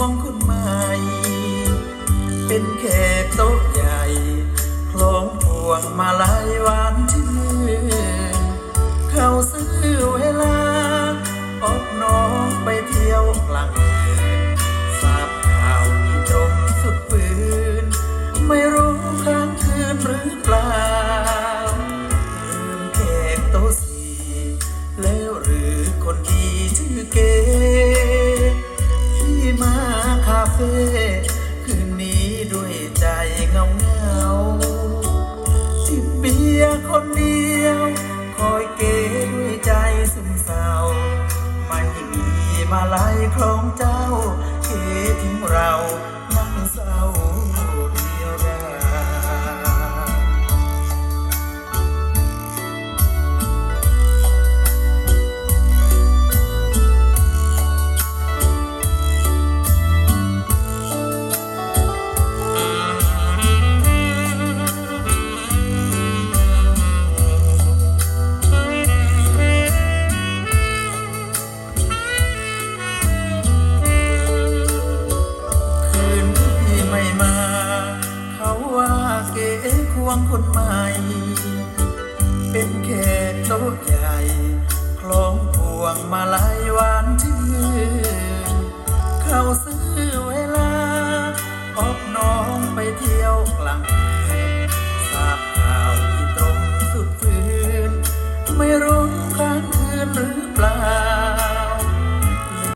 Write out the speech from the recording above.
วงคุณใหม่ เป็นแขกโต๊ะใหญ่คล้องพวงมาลัยหวา ฟ่คืนนี้ด้วยใจเงาเงาจิบเบียร์คนเดียว คอยเกด้วยใจซึมเศร้า ไม่มีมาลายคล้องใจ วงคนใหม่ เป็นแค่โต๊ะใหญ่คล้องพวงมาลายหวานชื่นเข้าซื้อเวลาอบน้องไปเที่ยวกลาง